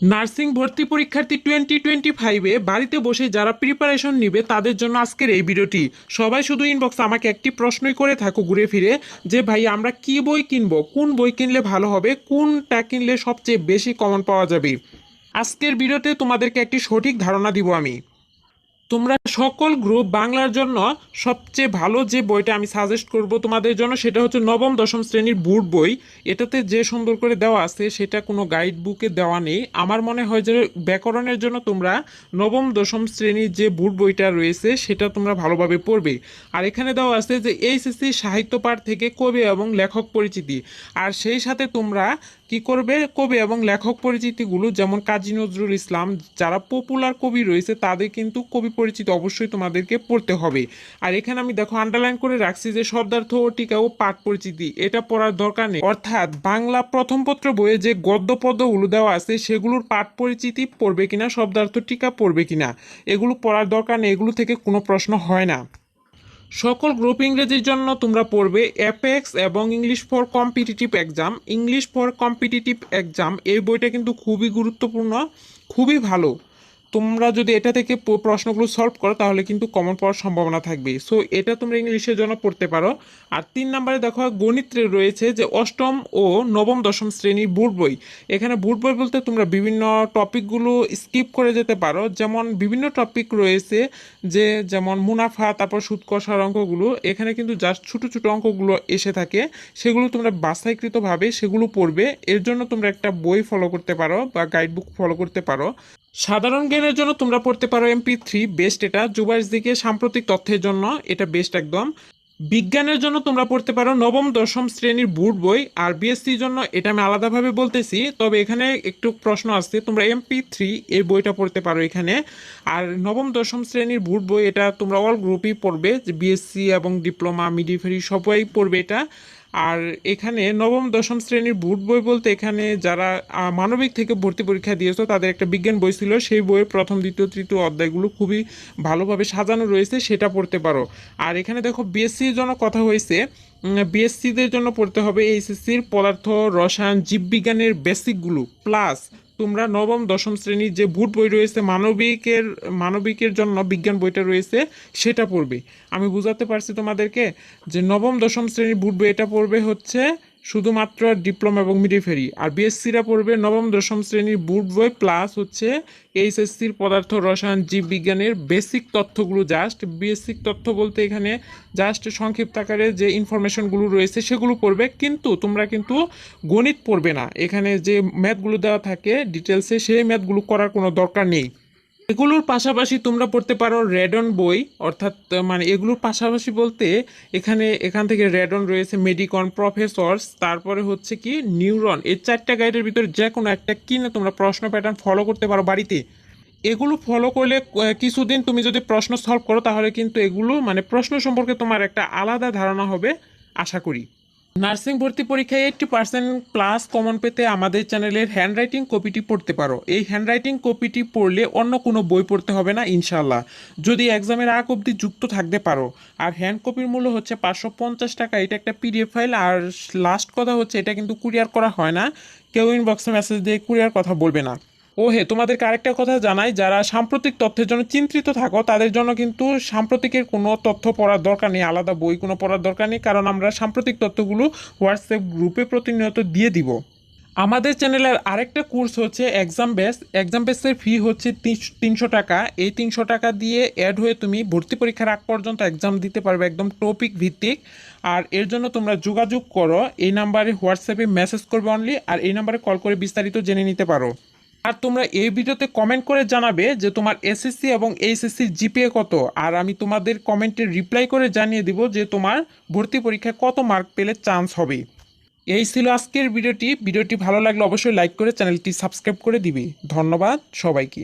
Nursing ভর্তি পরীক্ষার্থী twenty twenty ফাইভে বাড়িতে বসে যারা প্রিপারেশন নিবে তাদের জন্য আজকের এই ভিডিওটি। সবাই শুধু ইনবক্স আমাকে একটি প্রশ্নই করে থাকো ঘুরে ফিরে, যে ভাই, আমরা কি বই কিনব? কোন বই কিনলে ভালো হবে? কোনটা কিনলে সবচেয়ে বেশি কমন পাওয়া যাবে? আজকের ভিডিওতে তোমাদেরকে একটি সঠিক ধারণা দিব আমি। তোমরা সকল গ্রুপ বাংলার জন্য সবচেয়ে ভালো যে বইটা আমি সাজেস্ট করব তোমাদের জন্য, সেটা হচ্ছে নবম, দশম শ্রেণির বুট বই। এটাতে যে সুন্দর করে দেওয়া আছে, সেটা কোনো গাইড বুকে দেওয়া নেই। আমার মনে হয় যে ব্যাকরণের জন্য তোমরা নবম, দশম শ্রেণির যে বুট বইটা রয়েছে, সেটা তোমরা ভালোভাবে পড়বে। আর এখানে দেওয়া আছে যে এইচএসসি সাহিত্য পাঠ থেকে কবি এবং লেখক পরিচিতি। আর সেই সাথে তোমরা কি করবে, কবি এবং লেখক পরিচিতিগুলো, যেমন কাজী নজরুল ইসলাম, যারা পপুলার কবি রয়েছে, তাদের কিন্তু কবি পরিচিতি অবশ্যই তোমাদেরকে পড়তে হবে। আর এখানে আমি দেখো আন্ডারলাইন করে রাখছি যে শব্দার্থ ও টিকা ও পাঠ পরিচিতি, এটা পড়ার দরকার নেই। অর্থাৎ বাংলা প্রথম পত্র বইয়ে যে গদ্য পদ্যগুলো দেওয়া আছে, সেগুলোর পাঠ পরিচিতি পড়বে কিনা শব্দার্থ টিকা পড়বে কিনা, এগুলো পড়ার দরকার নেই, এগুলো থেকে কোনো প্রশ্ন হয় না। সকল গ্রুপ ইংরেজির জন্য তোমরা পড়বে অ্যাপেক্স এবং English for competitive exam English for competitive exam এই বইটা কিন্তু খুবই গুরুত্বপূর্ণ, খুবই ভালো। তোমরা যদি এটা থেকে প্রশ্নগুলো সলভ করো, তাহলে কিন্তু কমন পাওয়ার সম্ভাবনা থাকবে। সো এটা তোমরা ইংলিশের জন্য পড়তে পারো। আর তিন নম্বরে দেখো, গণিতে রয়েছে যে অষ্টম ও নবম দশম শ্রেণির বুট বই। এখানে বুট বই বলতে তোমরা বিভিন্ন টপিকগুলো স্কিপ করে যেতে পারো। যেমন বিভিন্ন টপিক রয়েছে যে, যেমন মুনাফা, তারপর সুদ কষার অঙ্কগুলো। এখানে কিন্তু জাস্ট ছোটো ছোটো অঙ্কগুলো এসে থাকে। সেগুলো তোমরা বাছাইকৃতভাবে সেগুলো পড়বে। এর জন্য তোমরা একটা বই ফলো করতে পারো বা গাইড বুক ফলো করতে পারো। সাধারণ জ্ঞানের জন্য তোমরা পড়তে পারো এমপি থ্রি বেস্ট এটা জুবাইশ দিকে সাম্প্রতিক তথ্যের জন্য এটা বেস্ট একদম। বিজ্ঞানের জন্য তোমরা পড়তে পারো নবম, দশম শ্রেণির বুট বই, আর বিএসসির জন্য এটা আমি আলাদাভাবে বলতেছি, তবে এখানে একটু প্রশ্ন আসছে, তোমরা এমপি থ্রি এই বইটা পড়তে পারো এখানে, আর নবম, দশম শ্রেণির বুট বই এটা তোমরা অল গ্রুপই পড়বে বিএসসি এবং ডিপ্লোমা মিডিফেরি সবাই পড়বে এটা। আর এখানে নবম, দশম শ্রেণির বুট বই বলতে এখানে যারা মানবিক থেকে ভর্তি পরীক্ষা দিয়েছ, তাদের একটা বিজ্ঞান বই ছিল। সেই বইয়ের প্রথম, দ্বিতীয়, তৃতীয় অধ্যায়গুলো খুবই ভালোভাবে সাজানো রয়েছে, সেটা পড়তে পারো। আর এখানে দেখো বিএসসির জন্য কথা হয়েছে বিএসসিদের জন্য পড়তে হবে এইচএসসির পদার্থ, রসায়ন, জীববিজ্ঞানের বেসিকগুলো প্লাস তোমরা নবম, দশম শ্রেণির যে বুট বই রয়েছে, মানবিকের মানবিকের জন্য বিজ্ঞান বইটা রয়েছে, সেটা পড়বে। আমি বুঝাতে পারছি তোমাদেরকে যে নবম, দশম শ্রেণির বুট বই এটা পড়বে হচ্ছে শুধুমাত্র ডিপ্লোমা এবং মিডিফেরি আর বিএসসিরা পড়বে নবম দশম শ্রেণির বুট বই, প্লাস হচ্ছে এইচএসসির পদার্থ, রসায়ন, জীববিজ্ঞানের বেসিক তথ্যগুলো জাস্ট বেসিক তথ্য বলতে এখানে জাস্ট সংক্ষিপ্ত আকারে যে ইনফরমেশনগুলো রয়েছে সেগুলো পড়বে, কিন্তু তোমরা কিন্তু গণিত পড়বে না। এখানে যে ম্যাথগুলো দেওয়া থাকে ডিটেলসে সেই ম্যাথগুলো করার কোনো দরকার নেই। এগুলোর পাশাপাশি তোমরা পড়তে পারো রেডন বই, অর্থাৎ মানে এগুলোর পাশাপাশি বলতে এখানে, এখান থেকে রেডন রয়েছে মেডিকন প্রফেসরস, তারপরে হচ্ছে কি নিউরন, এই চারটা গাইডের ভিতরে যে কোনো একটা কিনে তোমরা প্রশ্ন প্যাটার্ন ফলো করতে পারো বাড়িতে। এগুলো ফলো করলে কিছুদিন তুমি যদি প্রশ্ন সলভ করো তাহলে কিন্তু এগুলো মানে প্রশ্ন সম্পর্কে তোমার একটা আলাদা ধারণা হবে, আশা করি। নার্সিং ভর্তি পরীক্ষায় এইটটি পার্সেন্ট প্লাস কমন পেতে আমাদের চ্যানেলের হ্যান্ডরাইটিং কপিটি পড়তে পারো। এই হ্যান্ডরাইটিং কপিটি পড়লে অন্য কোনো বই পড়তে হবে না ইনশাল্লাহ যদি এক্সামের আগ অবধি যুক্ত থাকতে পারো। আর হ্যান্ড কপির মূল্য হচ্ছে পাঁচশো পঞ্চাশ টাকা, এটা একটা পিডিএফ ফাইল। আর লাস্ট কথা হচ্ছে, এটা কিন্তু কুরিয়ার করা হয় না। কেউ ইনবক্সে মেসেজ দিয়ে কুরিয়ার কথা বলবে না। ও হে তোমাদেরকে আরেকটা কথা জানাই, যারা সাম্প্রতিক তথ্যের জন্য চিন্তিত থাকো, তাদের জন্য কিন্তু সাম্প্রতিকের কোনো তথ্য পড়ার দরকার নেই, আলাদা বই কোনো পড়ার দরকার নেই, কারণ আমরা সাম্প্রতিক তথ্যগুলো হোয়াটসঅ্যাপ গ্রুপে প্রতিনিয়ত দিয়ে দিব। আমাদের চ্যানেলের আরেকটা কোর্স হচ্ছে এক্সাম বেস এক্সাম বেসের ফি হচ্ছে তিনশো টাকা। এই তিনশো টাকা দিয়ে অ্যাড হয়ে তুমি ভর্তি পরীক্ষার আগ পর্যন্ত এক্সাম দিতে পারবে একদম টপিক ভিত্তিক। আর এর জন্য তোমরা যোগাযোগ করো, এই নাম্বারে হোয়াটসঅ্যাপে মেসেজ করবে অনলি আর এই নাম্বারে কল করে বিস্তারিত জেনে নিতে পারো। আর তোমরা এই ভিডিওতে কমেন্ট করে জানাবে যে তোমার এসএসসি এবং এইচএসসি জিপিএ কত। আর আমি তোমাদের কমেন্টে রিপ্লাই করে জানিয়ে দিব যে তোমার ভর্তি পরীক্ষায় কত মার্ক পেলে চান্স হবে। এই ছিল আজকের ভিডিওটি। ভিডিওটি ভালো লাগলে অবশ্যই লাইক করে চ্যানেলটি সাবস্ক্রাইব করে দিবে। ধন্যবাদ সবাইকে।